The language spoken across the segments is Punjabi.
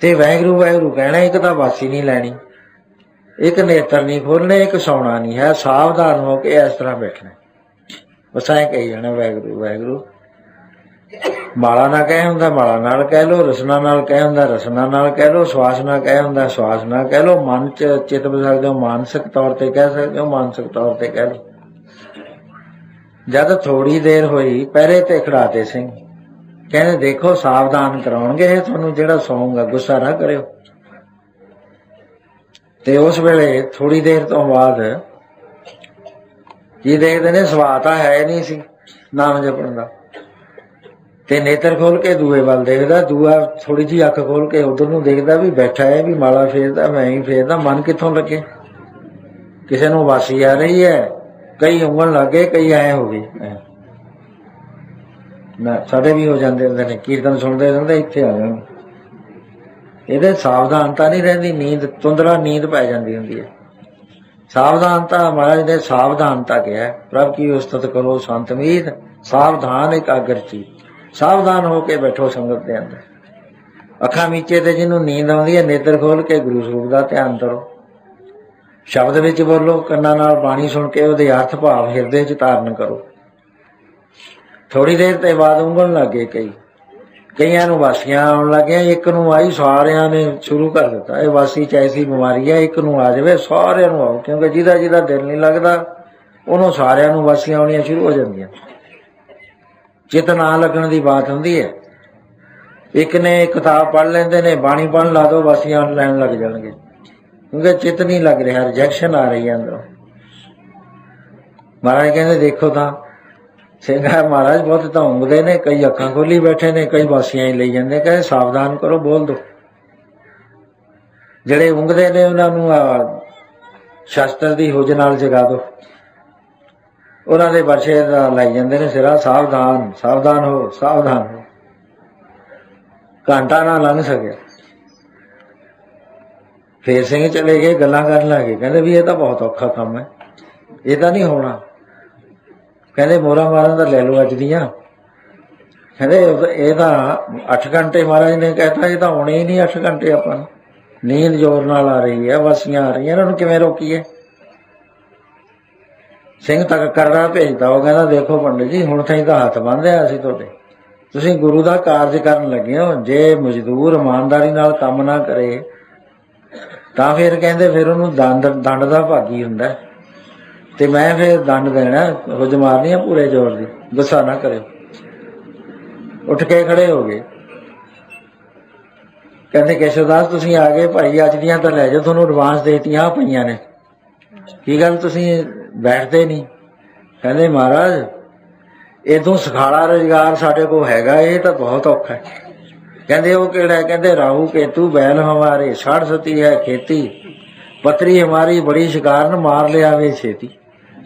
ਤੇ ਵੈਗਰੂ ਵੈਗਰੂ ਕਹਿਣਾ, ਇੱਕ ਤਾਂ ਵਾਸੀ ਨਹੀਂ ਲੈਣੀ, ਇੱਕ ਨੇਤਰ ਨਹੀਂ ਖੋਲਣੇ ਇੱਕ ਸੌਣਾ ਨਹੀਂ ਹੈ ਸਾਵਧਾਨ ਹੋ ਕੇ ਇਸ ਤਰ੍ਹਾਂ ਬੈਠਣਾ। ਬਸ ਐ ਕਹੀ ਜਾਣਾ ਵੈਗਰੂ ਵੈਗਰੂ ਮਾਲਾ ਨਾ ਕਹਿ ਹੁੰਦਾ, ਮਾਲਾ ਨਾਲ ਕਹਿ ਲੋ ਰਸਨਾ ਨਾਲ ਕਹਿ ਹੁੰਦਾ, ਰਸਨਾ ਨਾਲ ਕਹਿ ਲੋ ਸਵਾਸ ਨਾਲ ਕਹਿ ਹੁੰਦਾ, ਸਵਾਸ ਨਾਲ ਕਹਿ ਲੋ ਮਨ ਚ ਚਿਤ ਬਸ ਸਕਦੇ ਹੋ, ਮਾਨਸਿਕ ਤੌਰ ਤੇ ਕਹਿ ਸਕਦੇ ਹੋ, ਮਾਨਸਿਕ ਤੌਰ ਤੇ ਕਹਿ ਲੋ ਜਦ ਥੋੜੀ ਦੇਰ ਹੋਈ, ਪਹਿਰੇ ਤੇ ਖੜਾਤੇ ਸਿੰਘ। ਕਹਿੰਦੇ ਦੇਖੋ ਸਾਵਧਾਨ ਕਰਾਉਣਗੇ ਤੁਹਾਨੂੰ ਜਿਹੜਾ ਸੌਂਗਾ ਗੁੱਸਾ ਨਾ ਕਰਿਓ। ਤੇ ਉਸ ਵੇਲੇ ਥੋੜੀ ਦੇਰ ਤੋਂ ਬਾਅਦ ਕੀ ਦੇਖਦੇ ਨੇ ਸਵਾਤਾ ਹੈ ਨਹੀਂ ਸੀ, ਨਾਮ ਜਪਣ ਦਾ। ਤੇ ਨੇਤਰ ਖੋਲ ਕੇ ਦੂਏ ਵੱਲ ਦੇਖਦਾ ਦੂਆ ਥੋੜੀ ਜੀ ਅੱਖ ਖੋਲ ਕੇ ਉਧਰ ਨੂੰ ਦੇਖਦਾ ਵੀ ਬੈਠਾ ਹੈ, ਵੀ ਮਾਲਾ ਫੇਰਦਾ, ਮੈਂ ਹੀ ਫੇਰਦਾ, ਮਨ ਕਿੱਥੋਂ ਲੱਗੇ? ਕਿਸੇ ਨੂੰ ਵਾਸੀ ਆ ਰਹੀ ਹੈ, ਕਈ ਉਂਗਲ ਲੱਗੇ ਕਈ ਐ ਹੋ ਗਈ ਐਂ। ਸਾਡੇ ਵੀ ਹੋ ਜਾਂਦੇ ਹੁੰਦੇ ਨੇ, ਕੀਰਤਨ ਸੁਣਦੇ ਰਹਿੰਦੇ, ਇੱਥੇ ਆ ਜਾਣ ਇਹਦੇ ਸਾਵਧਾਨਤਾ ਨਹੀਂ ਰਹਿੰਦੀ, ਨੀਂਦ, ਤੁੰਦਰਾ ਨੀਂਦ ਪੈ ਜਾਂਦੀ ਹੁੰਦੀ ਹੈ। ਸਾਵਧਾਨਤਾ ਮਹਾਰਾਜ ਨੇ ਸਾਵਧਾਨਤਾ ਕਿਹਾ ਪ੍ਰਭ ਕੀ ਉਸਤਤ ਕਰੋ ਸੰਤ ਮੀਤ, ਸਾਵਧਾਨ ਇਕਾਗਰ ਚੀ ਸਾਵਧਾਨ ਹੋ ਕੇ ਬੈਠੋ ਸੰਗਤ ਦੇ ਅੰਦਰ। ਅੱਖਾਂ ਮੀਚੇ ਤੇ ਜਿਹਨੂੰ ਨੀਂਦ ਆਉਂਦੀ ਹੈ, ਨੇਤਰ ਖੋਲ ਕੇ ਗੁਰੂ ਸਰੂਪ ਦਾ ਧਿਆਨ ਕਰੋ। ਸ਼ਬਦ ਵਿੱਚ ਬੋਲੋ, ਕੰਨਾਂ ਨਾਲ ਬਾਣੀ ਸੁਣ ਕੇ ਉਹਦੇ ਅਰਥ ਭਾਵ ਹਿਰਦੇ 'ਚ ਧਾਰਨ ਕਰੋ। ਥੋੜੀ ਦੇਰ ਤੇ ਬਾਅਦ ਉਂਗਲ ਲੱਗੇ ਕਈ। ਕਈਆਂ ਨੂੰ ਵਾਸੀਆਂ ਆਉਣ ਲੱਗੀਆਂ, ਇੱਕ ਨੂੰ ਆਈ ਸਾਰਿਆਂ ਨੇ ਸ਼ੁਰੂ ਕਰ ਦਿੱਤਾ। ਇਹ ਵਾਸੀ ਚ ਐਸੀ ਬਿਮਾਰੀ ਹੈ ਇੱਕ ਨੂੰ ਆ ਜਾਵੇ, ਸਾਰਿਆਂ ਨੂੰ ਆਉ ਕਿਉਂਕਿ ਜਿਹਦਾ ਜਿਹਦਾ ਦਿਲ ਨਹੀਂ ਲੱਗਦਾ, ਉਹਨੂੰ ਸਾਰਿਆਂ ਨੂੰ ਵਾਸੀਆਂ ਆਉਣੀਆਂ ਸ਼ੁਰੂ ਹੋ ਜਾਂਦੀਆਂ। ਚਿਤ ਨਾ ਲੱਗਣ ਦੀ ਬਾਤ ਹੁੰਦੀ ਹੈ। ਇੱਕ ਨੇ ਕਿਤਾਬ ਪੜ੍ਹ ਲੈਂਦੇ ਨੇ, ਬਾਣੀ ਪੜ੍ਹਨ ਲਾ ਦੋ, ਵਾਸੀਆਂ ਲੈਣ ਲੱਗ ਜਾਣਗੇ। ਕਿਉਂਕਿ ਚਿਤ ਨਹੀਂ ਲੱਗ ਰਿਹਾ ਰਿਜੈਕਸ਼ਨ ਆ ਰਹੀ ਹੈ ਅੰਦਰੋਂ। ਮਹਾਰਾਜ ਕਹਿੰਦੇ, ਦੇਖੋ ਤਾਂ ਸਿੰਘਾ ਮਹਾਰਾਜ ਬਹੁਤ ਤਾਂ ਉਂਗਦੇ ਨੇ ਕਈ ਅੱਖਾਂ ਖੋਲੀ ਬੈਠੇ ਨੇ ਕਈ ਵਾਸੀਆਂ ਹੀ ਲਈ ਜਾਂਦੇ ਕਹੇ ਸਾਵਧਾਨ ਕਰੋ ਬੋਲ ਦੋ। ਜਿਹੜੇ ਉਂਗਦੇ ਨੇ ਉਹਨਾਂ ਨੂੰ ਆਹ, ਸ਼ਸਤਰ ਦੀ ਹੁਜ ਨਾਲ ਜਗਾ ਦੋ। ਉਹਨਾਂ ਦੇ ਵਰਸ਼ੇ ਦਾ ਲਾਈ ਜਾਂਦੇ ਨੇ ਸਿਰਾ ਸਾਵਧਾਨ ਸਾਵਧਾਨ ਹੋ ਸਾਵਧਾਨ ਹੋ। ਘੰਟਾ ਨਾ ਲੰਘ ਸਕਿਆ ਫੇਰ ਸਿੰਘ ਚਲੇ ਗਏ ਗੱਲਾਂ ਕਰਨ ਲੱਗੇ ਕਹਿੰਦੇ ਵੀ ਇਹ ਤਾਂ ਬਹੁਤ ਔਖਾ ਕੰਮ ਹੈ। ਇਹ ਤਾਂ ਨਹੀਂ ਹੋਣਾ। ਕਹਿੰਦੇ ਮੋਰਾ ਮਾਰਨ ਦਾ ਲੈ ਲਓ ਅੱਜ ਦੀਆਂ। ਕਹਿੰਦੇ ਇਹ ਤਾਂ 8 ਘੰਟੇ ਮਹਾਰਾਜ ਨੇ ਕਹਿਤਾ, ਇਹ ਤਾਂ ਹੋਣੇ ਹੀ ਨਹੀਂ 8 ਘੰਟੇ ਆਪਾਂ ਨੀਂਦ ਜ਼ੋਰ ਨਾਲ ਆ ਰਹੀ ਹੈ ਵਸੀਆਂ ਆ ਰਹੀਆਂ ਇਹਨਾਂ ਨੂੰ ਕਿਵੇਂ ਰੋਕੀਏ? ਸਿੰਘ ਤੱਕ ਕਰੜਾ ਭੇਜਦਾ ਉਹ ਕਹਿੰਦਾ, ਦੇਖੋ ਪੰਡਿਤ ਜੀ, ਹੁਣ ਤਾਈਂ ਤਾਂ ਹੱਥ ਬੰਨ੍ਹਿਆ ਅਸੀਂ ਤੁਹਾਡੇ। ਤੁਸੀਂ ਗੁਰੂ ਦਾ ਕਾਰਜ ਕਰਨ ਲੱਗੇ ਹੋ, ਜੇ ਮਜ਼ਦੂਰ ਇਮਾਨਦਾਰੀ ਨਾਲ ਕੰਮ ਨਾ ਕਰੇ, ਤਾਂ ਫਿਰ ਕਹਿੰਦੇ, ਫਿਰ ਉਹਨੂੰ ਦੰਦ ਦੰਡ ਦਾ ਭਾਗੀ ਹੁੰਦਾ ਹੈ। ਤੇ ਮੈਂ ਫਿਰ ਦੰਡ ਦੇਣਾ ਹੁਜ ਮਾਰਨੀ ਆ ਪੂਰੇ ਜ਼ੋਰ ਦੀ, ਗੁੱਸਾ ਨਾ ਕਰਿਓ। ਉੱਠ ਕੇ ਖੜੇ ਹੋ ਗਏ। ਕਹਿੰਦੇ, ਕੇਸ਼ਵਦਾਸ, ਤੁਸੀਂ ਆ ਗਏ, ਭਾਈ, ਅੱਜ ਦੀਆਂ ਤਾਂ ਲੈ ਜਾਓ, ਤੁਹਾਨੂੰ ਐਡਵਾਂਸ ਦੇਤੀਆਂ ਪਈਆਂ ਨੇ। ਕੀ ਗੱਲ, ਤੁਸੀਂ ਬੈਠਦੇ ਨਹੀਂ? ਕਹਿੰਦੇ, ਮਹਾਰਾਜ ਇਦੋਂ ਸਖਾਲਾ ਰੁਜ਼ਗਾਰ ਸਾਡੇ ਕੋਲ ਹੈਗਾ, ਇਹ ਤਾਂ ਬਹੁਤ ਔਖਾ ਹੈ। ਕਹਿੰਦੇ, ਉਹ ਕਿਹੜਾ ਕਹਿੰਦੇ, ਰਾਹੂ, ਕੇਤੂ, ਬੈਲ ਹਮਾਰੇ ਛੜ ਸਤੀ ਹੈ ਖੇਤੀ। ਪਤਰੀ ਹਮਾਰੀ ਬੜੀ ਸ਼ਿਕਾਰ ਨੂੰ, ਮਾਰ ਲਿਆਵੇ ਛੇਤੀ।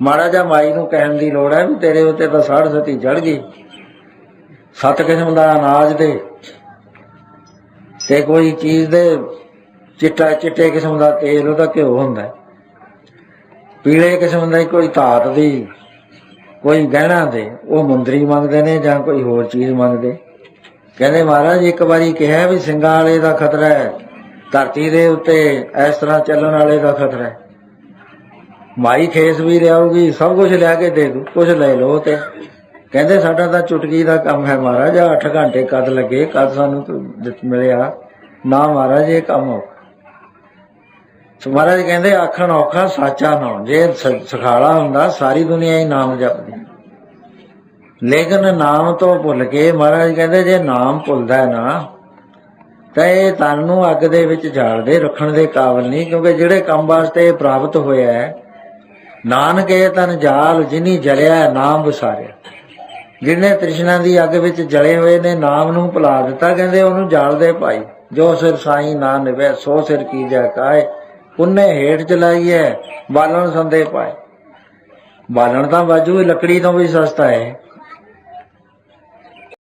ਮਾੜਾ ਜਿਹਾ ਮਾਈ ਨੂੰ ਕਹਿਣ ਦੀ ਲੋੜ ਹੈ ਵੀ ਤੇਰੇ ਉੱਤੇ ਤਾਂ ਛੜ ਸਤੀ ਚੜ ਗਈ। ਸੱਤ ਕਿਸਮ ਦਾ ਅਨਾਜ ਦੇ ਤੇ ਕੋਈ ਚੀਜ਼ ਦੇ ਚਿੱਟਾ ਚਿੱਟੇ ਕਿਸਮ ਦਾ ਤੇਲ ਉਹਦਾ ਘਿਓ ਹੁੰਦਾ। ਪੀਲੇ ਕਿਸਮ ਦਾ ਕੋਈ ਧਾਤ ਦੀ, ਕੋਈ ਗਹਿਣਾ ਦੇ, ਉਹ ਮੁੰਦਰੀ ਮੰਗਦੇ ਨੇ ਜਾਂ ਕੋਈ ਹੋਰ ਚੀਜ਼ ਮੰਗਦੇ। ਕਹਿੰਦੇ ਮਹਾਰਾਜ, ਇੱਕ ਵਾਰੀ ਕਿਹਾ ਵੀ ਸਿੰਘਾਂ ਵਾਲੇ ਦਾ ਖਤਰਾ ਹੈ, ਧਰਤੀ ਦੇ ਉੱਤੇ ਇਸ ਤਰ੍ਹਾਂ ਚੱਲਣ ਵਾਲੇ ਦਾ ਖਤਰਾ ਹੈ। ਮਾਈ ਖੇਸ ਵੀ ਲਿਆਉਗੀ ਸਭ ਕੁਝ ਲਿਆ ਕੇ ਦੇ ਦੂ ਕੁਝ ਲੈ ਲਓ ਤੇ। ਕਹਿੰਦੇ ਸਾਡਾ ਤਾਂ ਚੁਟਕੀ ਦਾ ਕੰਮ ਹੈ ਮਹਾਰਾਜ 8 ਘੰਟੇ ਕਦ ਲੱਗੇ, ਕਦ ਸਾਨੂੰ ਮਿਲਿਆ। ਨਾ ਮਹਾਰਾਜ, ਇਹ ਕੰਮ ਔਖਾ। ਸੋ ਮਹਾਰਾਜ ਕਹਿੰਦੇ, ਆਖਣ ਔਖਾ, ਸਾਚਾ ਨਾਮ। ਜੇ ਸਖਾਲਾ ਹੁੰਦਾ, ਸਾਰੀ ਦੁਨੀਆ ਹੀ ਨਾਮ ਜਪਦੀ। ਲੇਕਿਨ ਨਾਮ ਤੋਂ ਭੁੱਲ ਕੇ ਮਹਾਰਾਜ ਕਹਿੰਦੇ, ਜੇ ਨਾਮ ਭੁੱਲਦਾ ਨਾ, ਤਾਂ ਇਹ ਤਨ ਨੂੰ ਅੱਗ ਦੇ ਵਿੱਚ ਜਾਲਦੇ ਰੱਖਣ ਦੇ ਕਾਬਲ ਨਹੀਂ, ਕਿਉਂਕਿ ਜਿਹੜੇ ਕੰਮ ਵਾਸਤੇ ਪ੍ਰਾਪਤ ਹੋਇਆ ਹੈ ਨਾਨਕੇ ਤਨ ਜਾਲ ਜਿਨੀ ਜਲਿਆ ਨਾਮ ਵਿਸਾਰਿਆ। ਜਿਹਨੇ ਤ੍ਰਿਸ਼ਨਾ ਦੀ ਅੱਗ ਵਿੱਚ ਜਲੇ ਹੋਏ ਨੇ ਨਾਮ ਨੂੰ ਭੁਲਾ ਦਿੱਤਾ, ਕਹਿੰਦੇ ਉਹਨੂੰ ਜਾਲਦੇ ਭਾਈ, ਜੋ ਸਿਰ ਸਾਈ ਨਾ ਨਿਵੇ ਸੋ ਸਿਰ ਕੀ ਜਾ ਕਾਏ, ਪੁੰਨੇ ਹੇਠ ਚਲਾਈਏ ਬਾਲਣ ਸੰਦੇ ਪਾਏ। ਬਾਲਣ ਤਾਂ ਬਾਜੂ ਲੱਕੜੀ ਤੋਂ ਵੀ ਸਸਤਾ ਹੈ।